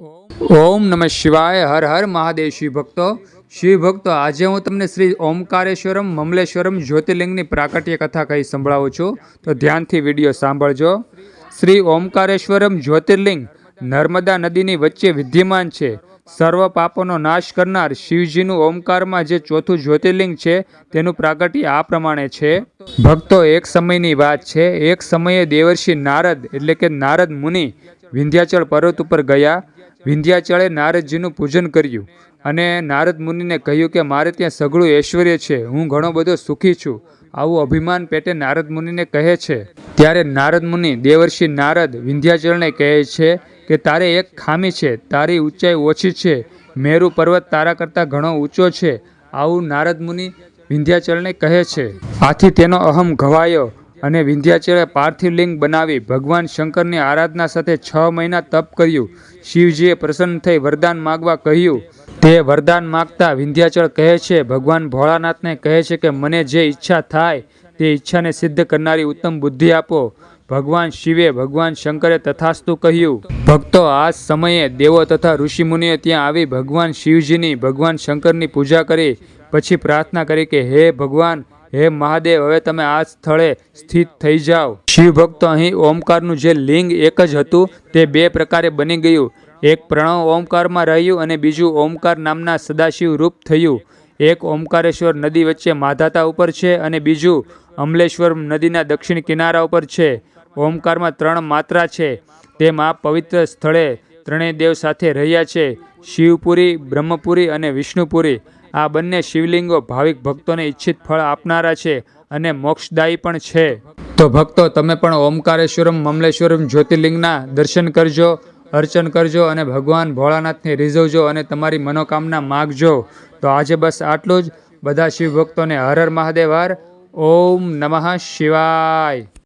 ઓમ નમઃ શિવાય, હર હર મહાદેવ શિવ ભક્તો. શિવ ભક્તો, આજે હું તમને શ્રી ઓમકારેશ્વરમ મમલેશ્વરમ જ્યોતિર્લિંગની પ્રાકટ્ય કથા કહી સંભળાવું છું. તો ધ્યાનથી વીડિયો સાંભળજો. શ્રી ઓમકારેશ્વરમ જ્યોતિર્લિંગ નર્મદા નદીની વચ્ચે વિદ્યમાન છે. સર્વ પાપોનો નાશ કરનાર શિવજીનું ઓમકારમાં જે ચોથું જ્યોતિર્લિંગ છે, તેનું પ્રાગટ્ય આ પ્રમાણે છે. ભક્તો, એક સમયની વાત છે. એક સમયે દેવર્ષિ નારદ, એટલે કે નારદ મુનિ વિંધ્યાચળ પર્વત ઉપર ગયા. વિંધ્યાચળે નારદજીનું પૂજન કર્યું અને નારદ મુનિને કહ્યું કે, મારે ત્યાં સઘળું ઐશ્વર્ય છે, હું ઘણો બધો સુખી છું. આવું અભિમાન પેટે નારદ મુનિને કહે છે. ત્યારે નારદ મુનિ દેવર્ષિ નારદ વિંધ્યાચળને કહે છે કે, તારે એક ખામી છે, તારી ઊંચાઈ ઓછી છે, મેરુ પર્વત તારા કરતાં ઘણો ઊંચો છે. આવું નારદ મુનિ વિંધ્યાચળને કહે છે. આથી તેનો અહમ ઘવાયો અને વિંધ્યાચળે પાર્થિવ લિંગ બનાવી ભગવાન શંકરની આરાધના સાથે છ મહિના તપ કર્યું. શિવજીએ પ્રસન્ન થઈ વરદાન માગવા કહ્યું. તે વરદાન માગતા વિંધ્યાચળ કહે છે, ભગવાન ભોળાનાથને કહે છે કે મને જે ઈચ્છા થાય તે ઈચ્છાને સિદ્ધ કરનારી ઉત્તમ બુદ્ધિ આપો. ભગવાન શિવે ભગવાન શંકરે તથાસ્તુ કહ્યું. ભક્તો આ સમયે દેવો તથા ઋષિમુનિઓ ત્યાં આવી ભગવાન શિવજીની, ભગવાન શંકરની પૂજા કરી, પછી પ્રાર્થના કરી કે, હે ભગવાન હે મહાદેવ, હવે તમે આ સ્થળે સ્થિત થઈ જાઓ. શિવ ભક્તો અહીં ઓમકારનું જે લિંગ એક જ હતું, તે બે પ્રકારે બની ગયું. એક પ્રણવ ઓમકારમાં રહ્યું અને બીજું ઓમકાર નામના સદાશિવ રૂપ થયું. એક ઓમકારેશ્વર નદી વચ્ચે માધાતા ઉપર છે અને બીજું અમલેશ્વર નદીના દક્ષિણ કિનારા ઉપર છે. ઓમકારમાં ત્રણ માત્રા છે. તેમાં પવિત્ર સ્થળે ત્રણેય દેવ સાથે રહ્યા છે. શિવપુરી, બ્રહ્મપુરી અને વિષ્ણુપુરી. આ બંને શિવલિંગો ભાવિક ભક્તોને ઈચ્છિત ફળ આપનારા છે અને મોક્ષદાયી પણ છે. તો ભક્તો, તમે પણ ઓમકારેશ્વરમ, મમલેશ્વરમ, જ્યોતિર્લિંગના દર્શન કરજો, અર્ચન કરજો અને ભગવાન ભોળાનાથને રીઝવજો અને તમારી મનોકામના માગજો. તો આજે બસ આટલું જ. બધા શિવ ભક્તોને હર હર મહાદેવ, હર ઓમ નમઃ શિવાય.